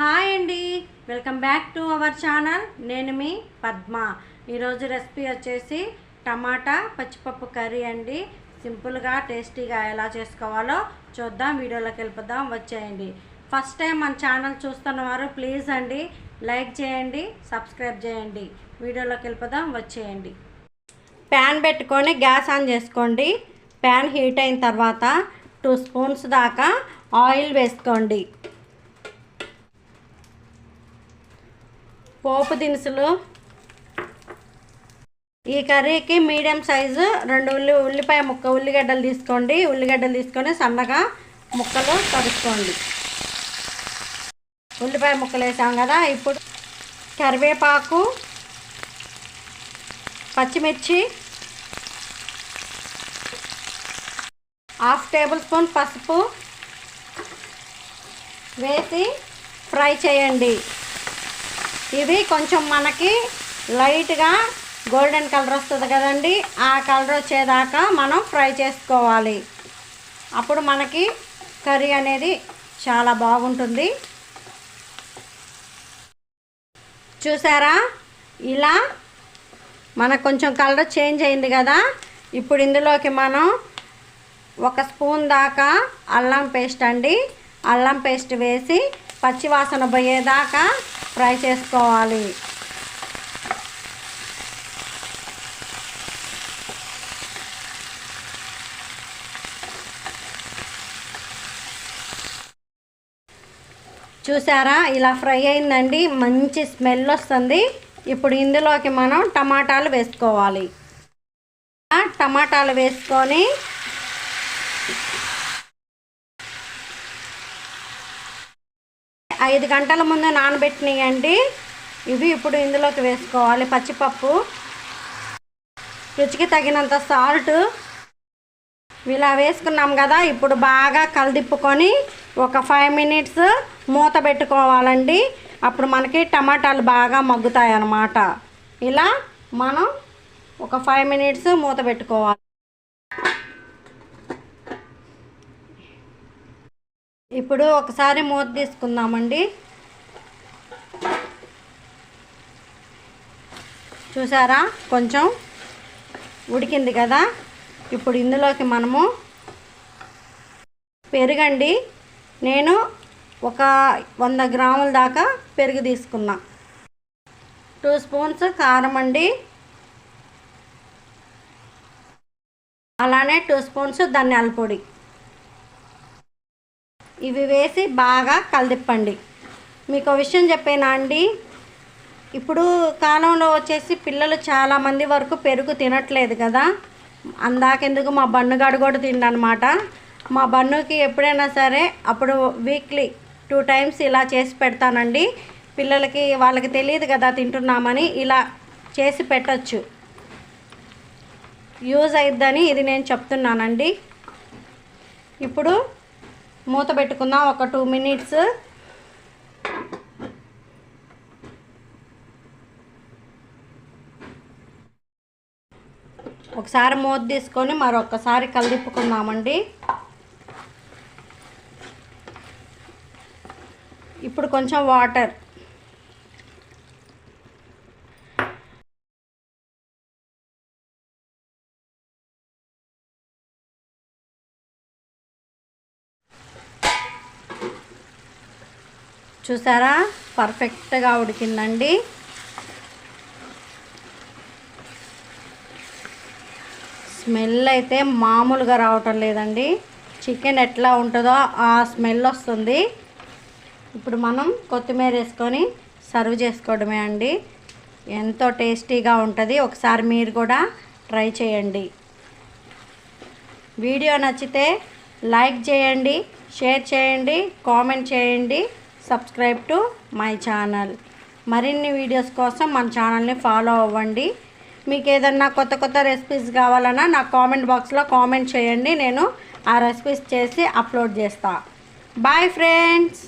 Hi అండి. Welcome back to our channel. నేను మీ పద్మ. ఈరోజు రెసిపీ వచ్చేసి టమాటా పచ్చిపప్పు కర్రీ అండి. సింపుల్గా టేస్టీగా ఎలా చేసుకోవాలో చూద్దాం. వీడియోలోకి వెళ్ళిపోదాం. వచ్చేయండి. ఫస్ట్ టైం మన ఛానల్ చూస్తున్నవారు ప్లీజ్ అండి లైక్ చేయండి సబ్స్క్రైబ్ చేయండి. వీడియోలోకి వెళ్ళిపోదాం. వచ్చేయండి. ప్యాన్ పెట్టుకొని గ్యాస్ ఆన్ చేసుకోండి. ప్యాన్ హీట్ అయిన తర్వాత టూ స్పూన్స్ దాకా ఆయిల్ వేసుకోండి. పోపు దినుసులు. ఈ కర్రీకి మీడియం సైజు రెండు ఉల్లి ఉల్లిపాయ ముక్క ఉల్లిగడ్డలు తీసుకోండి. ఉల్లిగడ్డలు తీసుకొని సన్నగా ముక్కలు తరుచుకోండి ఉల్లిపాయ ముక్కలు వేసాం కదా ఇప్పుడు కరివేపాకు పచ్చిమిర్చి హాఫ్ టేబుల్ స్పూన్ పసుపు వేసి ఫ్రై చేయండి. ఇది కొంచెం మనకి లైట్గా గోల్డెన్ కలర్ వస్తుంది కదండి. ఆ కలర్ వచ్చేదాకా మనం ఫ్రై చేసుకోవాలి. అప్పుడు మనకి కర్రీ అనేది చాలా బాగుంటుంది. చూసారా? ఇలా మనకు కొంచెం కలర్ చేంజ్ అయింది కదా. ఇప్పుడు ఇందులోకి మనం ఒక స్పూన్ దాకా అల్లం పేస్ట్ అండి. అల్లం పేస్ట్ వేసి పచ్చివాసన పోయేదాకా ఫ్రై చేసుకోవాలి. చూసారా? ఇలా ఫ్రై అయిందండి. మంచి స్మెల్ వస్తుంది. ఇప్పుడు ఇందులోకి మనం టమాటాలు వేసుకోవాలి. టమాటాలు వేసుకొని ఐదు గంటల ముందు నానబెట్టినాయండి. ఇవి ఇప్పుడు ఇందులోకి వేసుకోవాలి పచ్చిపప్పు. రుచికి తగినంత సాల్ట్. ఇలా వేసుకున్నాం కదా ఇప్పుడు బాగా కలిదిప్పుకొని ఒక ఫైవ్ మినిట్స్ మూత పెట్టుకోవాలండి. అప్పుడు మనకి టమాటాలు బాగా మగ్గుతాయి అన్నమాట ఇలా మనం ఒక ఫైవ్ మినిట్స్ మూత పెట్టుకోవాలి. ఇప్పుడు ఒకసారి మూత తీసుకుందామండి. చూసారా? కొంచెం ఉడికింది కదా? ఇప్పుడు ఇందులోకి మనము పెరుగండి. నేను ఒక వంద గ్రాముల దాకా పెరుగు తీసుకున్నా. టూ స్పూన్స్ కారం అండి. అలానే టూ స్పూన్స్ ధనియాల పొడి. ఇవి వేసి బాగా కలిదిప్పండి. మీకు విషయం చెప్పేనా అండి? ఇప్పుడు కాలంలో వచ్చేసి పిల్లలు చాలామంది వరకు పెరుగు తినట్లేదు కదా. అందాకెందుకు మా బన్నుగాడు కూడా తిండనమాట. మా బన్నుకి ఎప్పుడైనా సరే అప్పుడు వీక్లీ టూ టైమ్స్ ఇలా చేసి పెడతానండి. పిల్లలకి వాళ్ళకి తెలియదు కదా తింటున్నామని ఇలా చేసి పెట్టచ్చు. యూజ్ అయిద్దని ఇది నేను చెప్తున్నానండి. ఇప్పుడు మూత పెట్టుకుందాం ఒక టూ మినిట్స్ ఒకసారి మూత తీసుకొని మరొకసారి కలిపుకుందామండి ఇప్పుడు కొంచెం వాటర్ చూసారా? పర్ఫెక్ట్గా ఉడికిందండి. స్మెల్ అయితే మామూలుగా రావటం లేదండి. చికెన్ ఎట్లా ఉంటుందో ఆ స్మెల్ వస్తుంది. ఇప్పుడు మనం కొత్తిమీర వేసుకొని సర్వ్ చేసుకోవడమే అండి. ఎంతో టేస్టీగా ఉంటుంది. ఒకసారి మీరు కూడా ట్రై చేయండి. వీడియో నచ్చితే లైక్ చేయండి షేర్ చేయండి కామెంట్ చేయండి. Subscribe to my channel. మరిన్ని వీడియోస్ కోసం మన ఛానల్ని ఫాలో అవ్వండి. మీకు ఏదన్నా కొత్త కొత్త రెసిపీస్ కావాలన్నా నా కామెంట్ బాక్స్లో కామెంట్ చేయండి. నేను ఆ రెసిపీస్ చేసి అప్లోడ్ చేస్తాను బాయ్ ఫ్రెండ్స్!